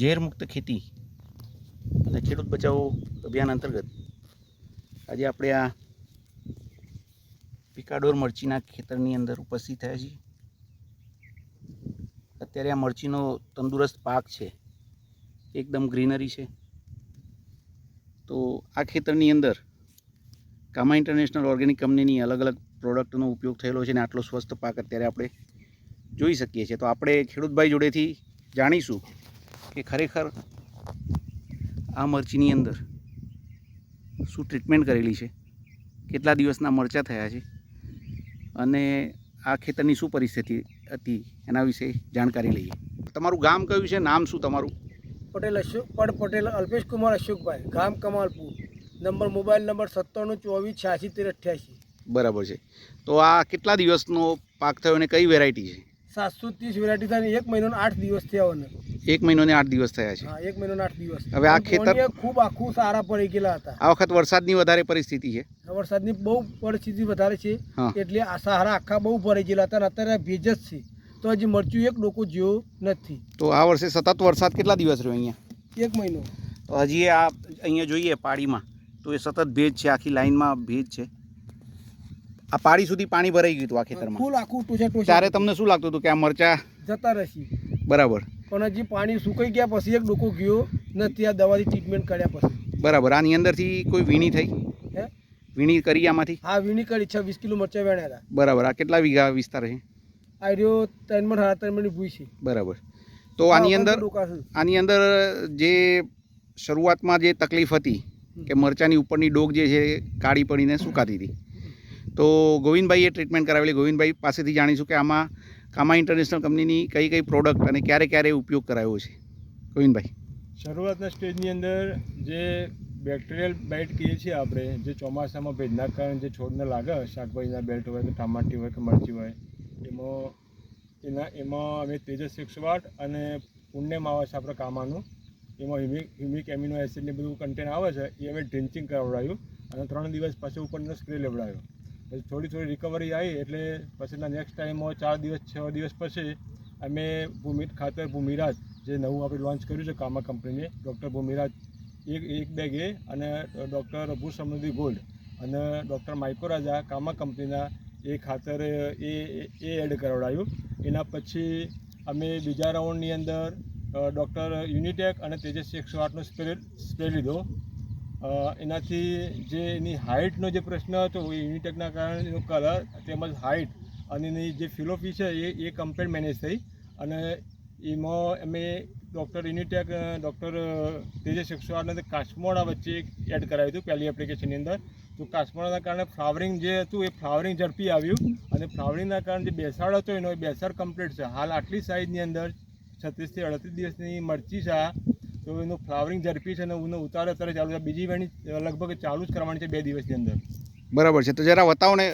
ઝેરમુક્ત ખેતી અને ખેડૂત બચાવો અભિયાન અંતર્ગત આજે આપણે આ પિકાડોર મરચીના ખેતરની અંદર ઉપસ્થિત થયા છીએ. અત્યારે આ મરચીનો તંદુરસ્ત પાક છે. એકદમ ગ્રીનરી છે. તો આ ખેતરની અંદર કામા ઇન્ટરનેશનલ ઓર્ગેનિક કંપનીની અલગ અલગ પ્રોડક્ટનો ઉપયોગ થયેલો છે અને આટલો સ્વસ્થ પાક અત્યારે આપણે જોઈ શકીએ છીએ. તો આપણે ખેડૂતભાઈ જોડેથી જાણીશું કે ખરેખર આ મરચીની અંદર શું ટ્રીટમેન્ટ કરેલી છે? કેટલા દિવસના મરચાં થયા છે? અને આ ખેતરની શું પરિસ્થિતિ હતી એના વિશે જાણકારી લઈએ. તમારું ગામ કયું છે? નામ શું તમારું? પટેલ અશોક પડ પટેલ અલ્પેશ કુમાર અશોકભાઈ ગામ કમાલપુર. નંબર મોબાઈલ નંબર સત્તાણું ચોવીસ છ્યાસી તેર અઠ્યાસી બરાબર છે. તો આ કેટલા દિવસનો પાક થયો અને કઈ વેરાયટી છે? સાતસો ત્રીસ વેરાયટી થાય એક મહિનો આઠ દિવસ થયા એક મહિનો ને આઠ દિવસ થયા છે. હા એક મહિનો ને આઠ દિવસ. હવે આ ખેતર- ખૂબ આખું સારા પડી ગયેલા હતા. આ વખત વરસાદની વધારે પરિસ્થિતિ છે. વરસાદની બહુ પરિસ્થિતિ વધારે છે. એટલે આ સહારા આખા બહુ ભરી ગયેલા હતા અત્યારે ભેજ જ છે. તો હજી મરચું એક ડોકો જેવો નથી. તો આ વર્ષે સતત વરસાદ કેટલા દિવસ રહ્યો અહીંયા? એક મહિનો. તો હજી આ અહીંયા જોઈએ પાડીમાં તો એ સતત ભેજ છે આખી લાઈનમાં ભેજ છે. આ પાડી સુધી પાણી ભરાઈ ગયું હતું આ ખેતરમાં. ત્યારે તમને શું લાગતું હતું કે આ મરચા જતા રહેશે. બરાબર. પણ હજી પાણી સુકાઈ ગયા પછી એક ડોકો ગયો નથી આ દવાથી ટ્રીટમેન્ટ કર્યા પછી. બરાબર. આની અંદરથી કોઈ વીણી થઈ? હે? વીણી કરી આમાંથી? હા વીણી કરી. છવ્વીસ કિલો મરચાં વેણ્યા હતા. બરાબર. આ કેટલા વીઘા વિસ્તાર છે? આ રહ્યો ત્રણ મણ સાડા ત્રણ મણની ભૂઈ છે. બરાબર. તો આની અંદર આની અંદર જે શરૂઆતમાં જે તકલીફ હતી કે મરચાની ઉપરની ડોક જે છે કાળી પડીને સુકાતી હતી. તો ગોવિંદભાઈએ ટ્રીટમેન્ટ કરાવેલી. ગોવિંદભાઈ પાસેથી જાણીશું કે આમાં કામા ઇન્ટરનેશનલ કંપનીની કઈ કઈ પ્રોડક્ટ અને ક્યારે ક્યારે ઉપયોગ કરાયો છે? ગોવિંદભાઈ શરૂઆતના સ્ટેજની અંદર જે બેક્ટેરિયલ બાઇટ કહીએ છીએ આપણે, જે ચોમાસામાં ભેજના કારણે જે છોડને લાગે, શાકભાજીના બેલ્ટ હોય કે ટમાટી હોય કે મરચી હોય, એમાં એના, એમાં અમે તેજસ આઠ અને પુણ્યમ આવે છે આપણે કામાનું, એમાં હ્યુમિક હ્યુમિક એમિનો એસિડને બધું કન્ટેન આવે છે, એ અમે ડ્રિન્ચિંગ કરાવડાયું અને ત્રણ દિવસ પછી ઉપરનો સ્પ્રે લેવડાવ્યો થોડી થોડી રિકવરી આવી એટલે પછીના નેક્સ્ટ ટાઈમમાં ચાર દિવસ, છ દિવસ પછી અમે ભૂમિ, ખાતર ભૂમિરાજ જે નવું આપણે લોન્ચ કર્યું છે કામા કંપનીને ડૉક્ટર ભૂમિરાજ એક એક બેગ અને ડૉક્ટર ભૂ સમૃદ્ધિ ગોલ્ડ અને ડૉક્ટર માઇકો રાજા કામા કંપનીના એ ખાતર એ એ એડ કરાવડાયું. એના પછી અમે બીજા રાઉન્ડની અંદર ડૉક્ટર યુનિટેક અને તેજસ એકસો આઠનો સ્પ્રે સ્પ્રે લીધો. એનાથી જે એની હાઇટનો જે પ્રશ્ન હતો, એ યુનિટેકના કારણે એનો કલર તેમજ હાઇટ અને એની જે ફિલોફી છે, એ એ કમ્પ્લેટ મેનેજ થઈ. અને એમાં અમે ડૉક્ટર યુનિટેક ડૉક્ટર તેજસ અને આઠને કાશ્મોડા વચ્ચે એડ કરાવ્યું હતું પહેલી એપ્લિકેશનની અંદર. તો કાશ્મોડાના કારણે ફ્લાવરિંગ જે હતું, એ ફ્લાવરિંગ ઝડપી આવ્યું અને ફ્લાવરિંગના કારણે જે બેસાડ હતો, એનો એ બેસાડ કમ્પ્લીટ છે. હાલ આટલી સાઇઝની અંદર છત્રીસથી અડત્રીસ દિવસની મરચી છે તો એનું ફ્લાવરિંગ ઝડપી છે અને એનો ઉતાર અત્યારે ચાલુ છે. બીજી વેણી લગભગ ચાલુ જ કરવાની છે બે દિવસની અંદર. બરાબર છે. તો જરા બતાવો ને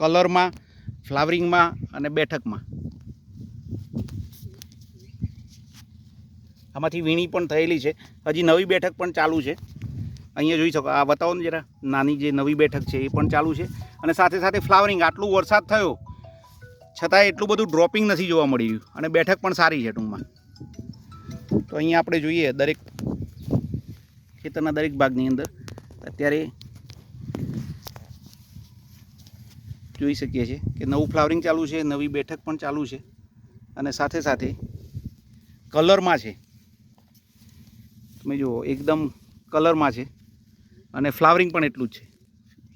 કલરમાં, ફ્લાવરિંગમાં અને બેઠકમાં. આમાંથી વીણી પણ થયેલી છે. હજી નવી બેઠક પણ ચાલુ છે. અહીંયા જોઈ શકો, આ બતાવો ને જરા, નાની જે નવી બેઠક છે એ પણ ચાલુ છે. અને સાથે સાથે ફ્લાવરિંગ, આટલું વરસાદ થયો છતાં એટલું બધું ડ્રોપિંગ નથી જોવા મળી રહ્યું અને બેઠક પણ સારી છે ટૂંકમાં. તો અહીંયા આપણે જોઈએ દરેક ખેતરના દરેક ભાગની અંદર. અત્યારે જોઈ શકીએ છીએ કે નવું ફ્લાવરિંગ ચાલુ છે, નવી બેઠક પણ ચાલુ છે અને સાથે સાથે કલરમાં છે. તમે જુઓ, એકદમ કલરમાં છે અને ફ્લાવરિંગ પણ એટલું જ છે.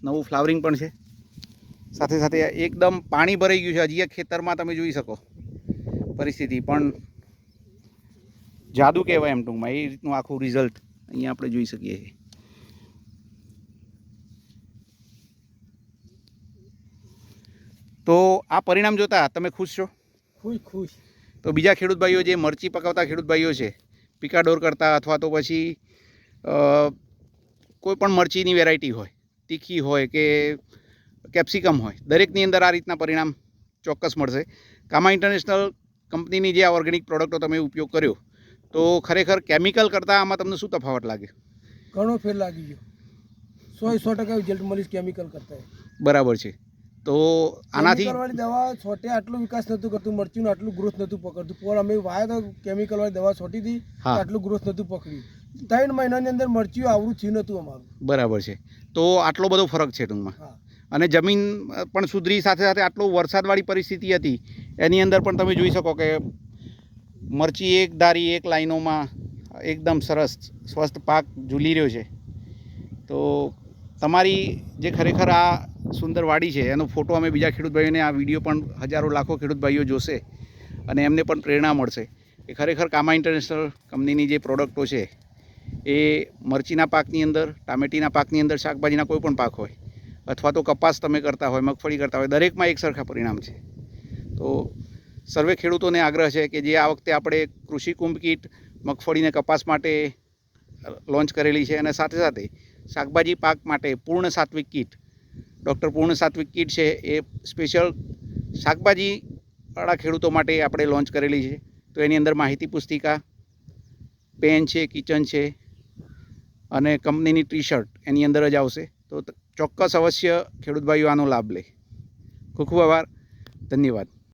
નવું ફ્લાવરિંગ પણ છે. સાથે સાથે એકદમ પાણી ભરાઈ ગયું છે. હજી ખેતરમાં તમે જોઈ શકો પરિસ્થિતિ. પણ જાદુ કહેવાય એમ ટૂંકમાં. એ રીતનું આખું રિઝલ્ટ અહીંયા આપણે જોઈ શકીએ છીએ. તો આ પરિણામ જોતા તમે ખુશ છો? ખુશ ખુશ. તો બીજા ખેડૂત ભાઈઓ જે મરચી પકાવતા ખેડૂત ભાઈઓ છે પિકાડોર કરતા અથવા તો પછી કોઈ પણ મરચીની વેરાયટી હોય તીખી હોય કે કેપ્સિકમ હોય દરેકની અંદર આ રીતના પરિણામ ચોક્કસ મળશે. કામા ઇન્ટરનેશનલ કંપનીની જે આ ઓર્ગેનિક પ્રોડક્ટો તમે ઉપયોગ કર્યો તો ખરેખર કેમિકલ કરતાં આમાં તમને શું તફાવત લાગે? ઘણો ફેર લાગી ગયો. સો સો ટકા રિઝલ્ટ મળીશ કેમિકલ કરતા. બરાબર છે. તો આનાથી દવા છોટે આટલો વિકાસ નહોતું કરતું મરચું આટલું ગ્રોથ નહોતું પકડતું. પોર અમે વાયા તો કેમિકલવાળી દવા છોટી હતી આટલું ગ્રોથ નહોતું પકડ્યું. ત્રણ મહિનાની અંદર મરચું આવડું થયું નહોતું અમારું. બરાબર છે. તો આટલો બધો ફરક છે ટૂંકમાં. અને જમીન પણ સુધરી સાથે સાથે આટલો વરસાદવાળી પરિસ્થિતિ હતી એની અંદર પણ તમે જોઈ શકો કે મરચી એક ધારી, એક લાઈનોમાં એકદમ સરસ, સ્વસ્થ પાક ઝૂલી રહ્યો છે. તો તમારી જે ખરેખર આ સુંદર વાડી છે, એનો ફોટો અમે બીજા ખેડૂત ભાઈઓને, આ વીડિયો પણ હજારો લાખો ખેડૂત ભાઈઓ જોશે અને એમને પણ પ્રેરણા મળશે કે ખરેખર કામા ઇન્ટરનેશનલ કંપનીની જે પ્રોડક્ટો છે, એ મરચીના પાકની અંદર, ટામેટીના પાકની અંદર, શાકભાજીના કોઈ પણ પાક હોય, અથવા તો કપાસ તમે કરતા હોય, મગફળી કરતા હોય, દરેકમાં એક સરખા પરિણામ છે. તો સર્વે ખેડૂતોને આગ્રહ છે કે જે આ વખતે આપણે કૃષિ કુંભ કીટ મગફળીને કપાસ માટે લોન્ચ કરેલી છે અને સાથે સાથે શાકભાજી પાક માટે પૂર્ણ સાત્વિક કીટ, ડૉક્ટર પૂર્ણ સાત્વિક કીટ છે એ સ્પેશિયલ શાકભાજીવાળા ખેડૂતો માટે આપણે લોન્ચ કરેલી છે. તો એની અંદર માહિતી પુસ્તિકા, પેન છે, કિચન છે અને કંપનીની ટી શર્ટ એની અંદર જ આવશે. તો ચોક્કસ અવશ્ય ખેડૂત ભાઈઓ આનો લાભ લે. ખૂબ ખૂબ આભાર. ધન્યવાદ.